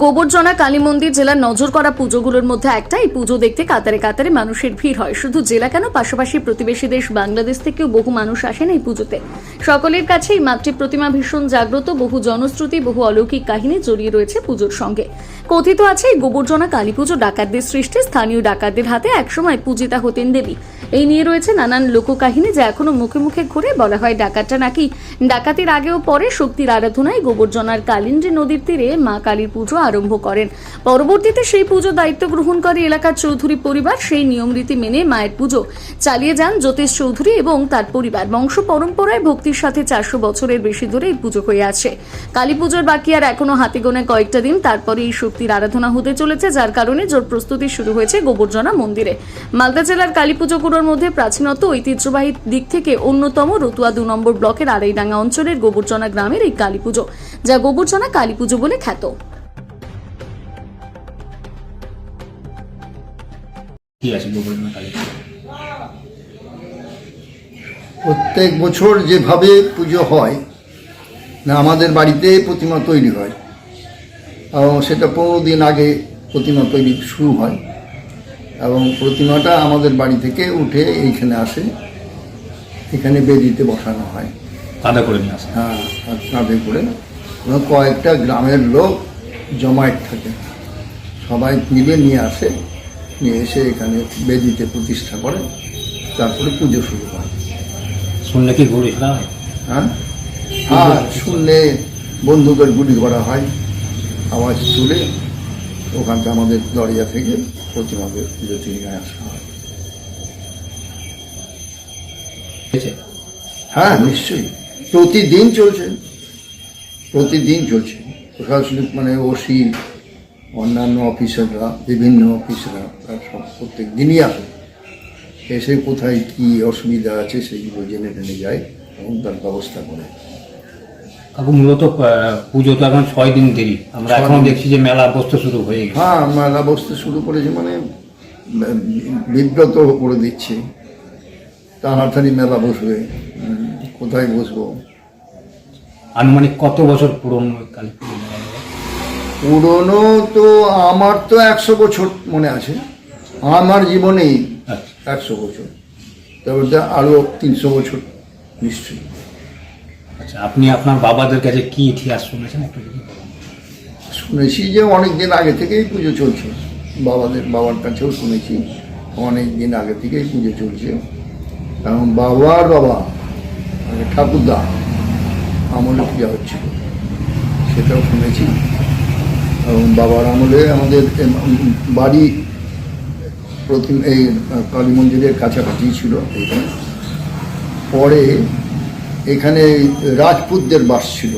গোবরজনা কালী মন্দির জেলার নজর করা পুজোগুলোর মধ্যে একটা। এই পুজো দেখতে কাতারে কাতারে মানুষের ভিড় হয়। শুধু জেলা কেন, পাশাপাশি প্রতিবেশী দেশ বাংলাদেশ থেকেও বহু মানুষ আসেন এই পুজোতে। সকলের কাছেই মাতৃ প্রতিমা ভীষণ জাগ্রত, বহু জনশ্রুতি, বহু অলৌকিক কাহিনী জড়িয়ে রয়েছে পুজোর সঙ্গে। কথিত আছে, এই গোবরজনা কালী পুজো ডাকাতদের সৃষ্টি। স্থানীয় ডাকাতদের হাতে একসময় পূজিতা হতেন দেবী। এই নিয়ে রয়েছে নানান লোককাহিনী যা এখনও মুখে মুখে ঘুরে, বলা হয় ডাকাতটা নাকি ডাকাতির আগেও পরে শক্তির আরাধনায় গোবর্জনার কালিন্দী নদীর তীরে মা কালীর পুজো আরম্ভ করেন। পরবর্তীতে সেই পুজো দায়িত্ব গ্রহণ করে এলাকার চৌধুরী পরিবার, সেই নিয়ম রীতি মেনে মায়ের পুজো চালিয়ে যান জ্যোতিষ চৌধুরী এবং তার পরিবার। বংশ পরম্পরায় ভক্তির সাথে চারশো বছরের বেশি ধরে এই পুজো হয়ে আছে। কালী পুজোর বাকি আর এখনও হাতে গোনা কয়েকটা দিন, তারপরে এই শক্তির আরাধনা হতে চলেছে, যার কারণে জোর প্রস্তুতি শুরু হয়েছে গোবর্জনা মন্দিরে। মালদা জেলার কালী পুজোগুলোর মধ্যে প্রাচীনত ঐতিহ্যবাহী দিক থেকে অন্যতম রতুয়া দু নম্বর ব্লকের আড়াইডাঙ্গা অঞ্চলের গোবরজনা গ্রামের এই কালী পুজো যা গোবরচনা কালী পুজো বলে খ্যাত। কি আছে গোবর্ধন কালী প্রত্যেক বছর যেভাবে পুজো হয় না আমাদের বাড়িতে প্রতিমা তৈরি হয় সেটা পনেরো দিন আগে প্রতিমা তৈরি শুরু হয়। এবং প্রতিমাটা আমাদের বাড়ি থেকে উঠে এইখানে আসে। এখানে বেদিতে বসানো হয়। কাদা করে নিয়ে আসা। হ্যাঁ কাঁধে করে। কয়েকটা গ্রামের লোক জমায়েত থাকে। সবাই মিলে নিয়ে আসে। নিয়ে এসে এখানে বেদিতে প্রতিষ্ঠা করে। তারপরে পুজো শুরু হয়। শুনলে কি ঘুরে হয়? হ্যাঁ হ্যাঁ। শুনলে বন্দুকের গুলি করা হয়। আওয়াজ তুলে ওখানটা আমাদের দরজা থেকে প্রতিমাকে জ্যোতির্গায় আসা হয়? হ্যাঁ নিশ্চয়ই। প্রতিদিন চলছে। প্রতিদিন চলছে। প্রশাসনিক মানে ওসি অন্যান্য অফিসাররা, বিভিন্ন অফিসাররা, তারা সব প্রত্যেক দিনই আসে। এসে কোথায় কি অসুবিধা আছে, সেগুলো জেনে টেনে যায় এবং তার ব্যবস্থা করে। কাকু মূলত পুজো তো এখন ছয় দিন দেরি। আমরা এখনও দেখছি যে মেলা বসতে শুরু হয়ে গেছে। হ্যাঁ মেলা বসতে শুরু করেছে মানে বিব্রত করে দিচ্ছে। তাড়াতাড়ি মেলা বসবে কোথায় বসবো? আনুমানিক কত বছর পুরনো কালী পুরনো তো আমার তো একশো বছর মনে আছে। আমার জীবনেই আচ্ছা। একশো বছর। তারপর আরও তিনশো বছর নিশ্চয়ই। আচ্ছা আপনি আপনার বাবাদের কাছে কি ইতিহাস শুনেছেন? একটু যদি শুনেছি যে অনেক দিন আগে থেকেই পুজো চলছে। বাবাদের, বাবার কাছেও শুনেছি অনেক দিন আগে থেকেই পুজো চলছে। এবং বাবার বাবা ঠাকুরদা, আমলে পূজা হচ্ছিল। সেটাও শুনেছি। এবং বাবার আমলে আমাদের বাড়ি প্রতি, এই কালী মন্দিরের কাছাকাছি ছিল। এখানে পরে এখানে রাজপুতদের বাস ছিল।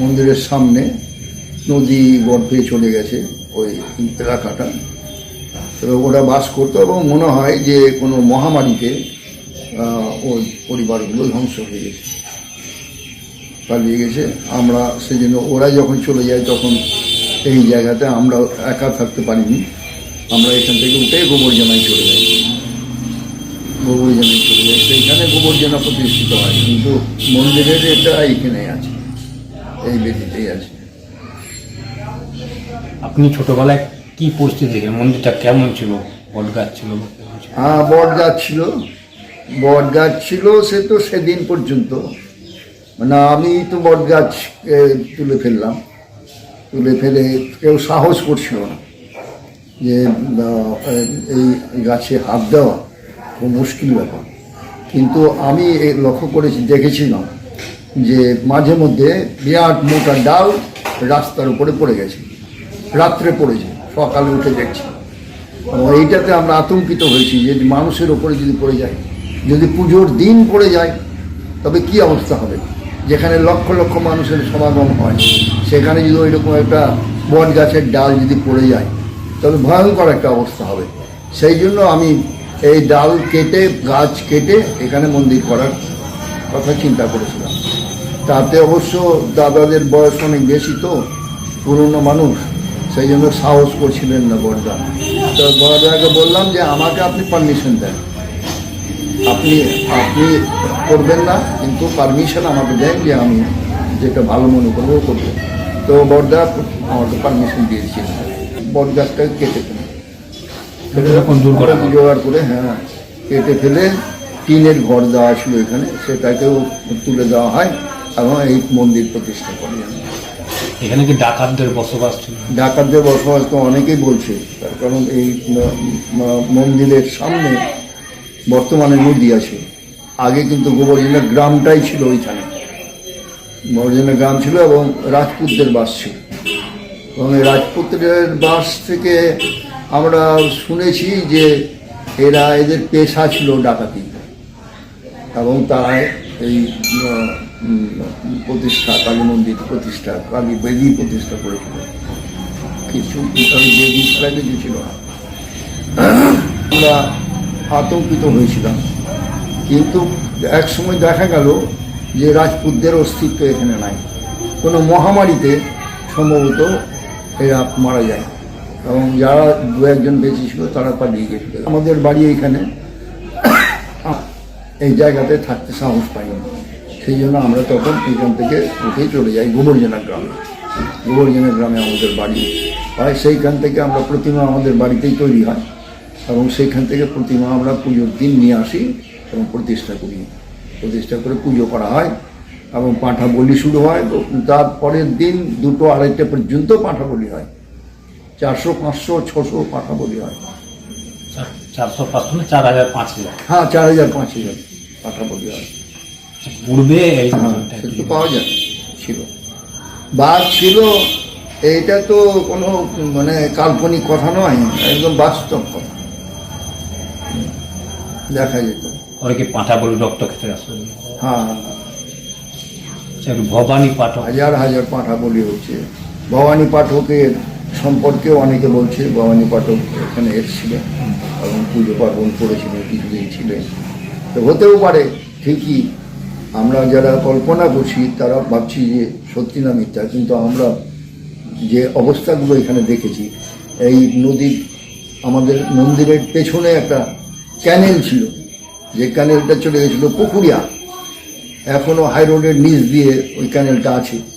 মন্দিরের সামনে নদী গর্ভে চলে গেছে ওই এলাকাটা। তবে ওরা বাস করতো এবং মনে হয় যে কোনো মহামারীতে ওই পরিবারগুলো ধ্বংস হয়ে গেছে, পালিয়ে গেছে। আমরা সেজন্য ওরা যখন চলে যায় তখন এই জায়গাতে আমরা একা থাকতে পারিনি। আমরা এখান থেকে উঠে গোবর গোবরজনায় চলে যাই। গোবরজনায় চলে যাই সেইখানে গোবরজনা প্রতিষ্ঠিত হয় কিন্তু মন্দিরের এটা এইখানে আছে এই বেদিতেই আছে। আপনি ছোটবেলায় কি পরিস্থিতি দেখেন মন্দিরটা কেমন ছিল? বট গাছ ছিল? হ্যাঁ বট গাছ ছিল। বট গাছ ছিল সে তো সেদিন পর্যন্ত। মানে আমি তো বট গাছ তুলে ফেললাম। তুলে ফেলে কেউ সাহস করছিল না যে এই গাছে হাত দেওয়া। খুব মুশকিল ব্যাপার। কিন্তু আমি লক্ষ্য করেছি, দেখেছিলাম যে মাঝে মধ্যে বিরাট মোটা ডাল রাস্তার উপরে পড়ে গেছে, রাত্রে পড়েছে সকালে উঠে দেখছি। এবং এইটাতে আমরা আতঙ্কিত হয়েছি যে মানুষের ওপরে যদি পড়ে যায়, যদি পুজোর দিন পড়ে যায়, তবে কি অবস্থা হবে? যেখানে লক্ষ লক্ষ মানুষের সমাগম হয়, সেখানে যদি ওইরকম একটা বট গাছের ডাল যদি পড়ে যায়, তবে ভয়ঙ্কর একটা অবস্থা হবে। সেই জন্য আমি এই ডাল কেটে, গাছ কেটে এখানে মন্দির করার কথা চিন্তা করেছিলাম। তাতে অবশ্য দাদাদের বয়স অনেক বেশি তো, পুরনো মানুষ, সেই জন্য সাহস করছিলেন না বড়দা। তো বড়দাকে বললাম যে, আমাকে আপনি পারমিশন দেন। আপনি আপনি করবেন না, কিন্তু পারমিশন আমাকে দেন যে আমি যেটা ভালো মনে করব করব। তো বড়দা আমাকে পারমিশন দিয়েছিল। বট গাছটা কেটে ফেলে এখন দূর করা জোগাড় করে হ্যাঁ কেটে ফেলে টিনের ঘর দেওয়া ছিল এখানে সেটাকেও তুলে দেওয়া হয় এবং এই মন্দির প্রতিষ্ঠা করে। এখানে কি ডাকাতদের বসবাস ছিল? ডাকাতদের বসবাস তো অনেকেই বলছে তার কারণ এই মন্দিরের সামনে বর্তমানে নদী আছে। আগে কিন্তু গোবর্জনা গ্রামটাই ছিল ওইখানে। গোবর্জনা গ্রাম ছিল এবং রাজপুতদের বাস ছিল। এবং এই রাজপুতদের বাস থেকে আমরা শুনেছি যে এরা এদের পেশা ছিল ডাকাতি। এবং তারা এই প্রতিষ্ঠা, কালী মন্দির প্রতিষ্ঠা, কালী বেদি প্রতিষ্ঠা করেছিল। কিছু বেদি ছাড়া কিছু ছিল না। আমরা আতঙ্কিত হয়েছিলাম। কিন্তু এক সময় দেখা গেল যে রাজপুতদের অস্তিত্ব এখানে নাই। কোনো মহামারীতে সম্ভবত এরা মারা যায় এবং যারা দু একজন বেঁচে ছিল তারা পালিয়ে গেছিল আমাদের বাড়ি এইখানে। এই জায়গাতে থাকতে সাহস পাইনি। সেই জন্য আমরা তখন এখান থেকে উঠেই চলে যাই গোবর্জনা গ্রামে। গোবর্জনা গ্রামে আমাদের বাড়ি। হয় সেইখান থেকে আমরা প্রতিমা আমাদের বাড়িতেই তৈরি হয়। এবং সেইখান থেকে প্রতিমা আমরা পুজোর দিন নিয়ে আসি এবং প্রতিষ্ঠা করি। প্রতিষ্ঠা করে পুজো করা হয় এবং পাঁঠা বলি শুরু হয়। তারপরের দিন দুটো আড়াইটা পর্যন্ত পাঁঠা বলি হয়। চারশো পাঁচশো ছশো পাঁঠা বলি হয় চারশো পাঁচশো না চার হাজার পাঁচ হাজার? হ্যাঁ চার হাজার পাঁচ হাজার পাঁঠা বলি হয়। পূর্বে হ্যাঁ পাওয়া যায় ছিল। বাঘ ছিল এইটা তো কোনো মানে কাল্পনিক কথা নয় একদম বাস্তব কথা। দেখা যেত। অনেকে পাঁঠা বলে রক্ত খেতে আসে? হ্যাঁ। আচ্ছা, ভবানী পাঠক। হাজার হাজার পাঁঠা বলি হচ্ছে। ভবানী পাঠকের সম্পর্কেও অনেকে বলছে ভবানী পাঠক এখানে এসেছিলেন এবং পুজো পার্বণ করেছিলেন, কিছুদিন ছিলেন। তো হতেও পারে, ঠিকই। আমরা যারা কল্পনা করছি, তারা ভাবছি যে সত্যি না মিথ্যা, কিন্তু আমরা যে অবস্থাগুলো এখানে দেখেছি, এই নদীর, আমাদের মন্দিরের পেছনে একটা ক্যানেল ছিল। যে ক্যানেলটা চলে গেছিল পুকুরিয়া। এখনও হাই রোডের নিচ দিয়ে ওই ক্যানেলটা আছে।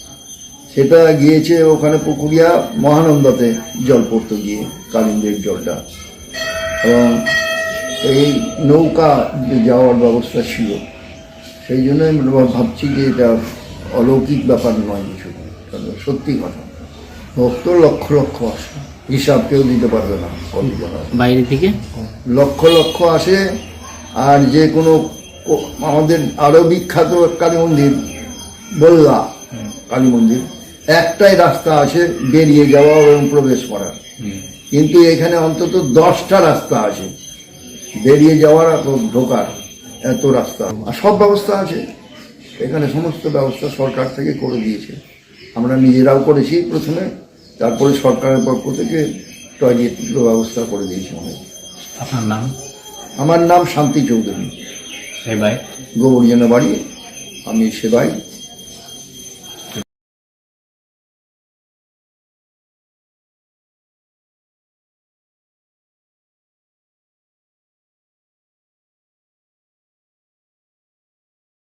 সেটা গিয়েছে ওখানে পুকুরিয়া মহানন্দাতে জল পড়তো গিয়ে কালিন্দের জলটা। এবং এই নৌকা যে যাওয়ার ব্যবস্থা ছিল। সেই জন্য আমি ভাবছি যে এটা অলৌকিক ব্যাপার নয় কিছু। সত্যি কথা ভক্ত লক্ষ লক্ষ আসে। হিসাব কেউ দিতে পারবে না বাইরে থেকে লক্ষ লক্ষ আসে আর যে কোনো আমাদের আরও বিখ্যাত কালী মন্দির বললা কালী মন্দির একটাই রাস্তা আছে বেরিয়ে যাওয়া এবং প্রবেশ করার কিন্তু এখানে অন্তত দশটা রাস্তা আছে। বেরিয়ে যাওয়ার ঢোকার এত রাস্তা। আর সব ব্যবস্থা আছে। এখানে সমস্ত ব্যবস্থা সরকার থেকে করে দিয়েছে। আমরা নিজেরাও করেছি প্রথমে। তারপরে সরকারের পক্ষ থেকে টয়লেটের ব্যবস্থা করে দিয়েছে অনেক আপনার নাম? আমার নাম শান্তি চৌধুরী। সেবাই? গোবর্জনা বাড়ি আমি সেবাই।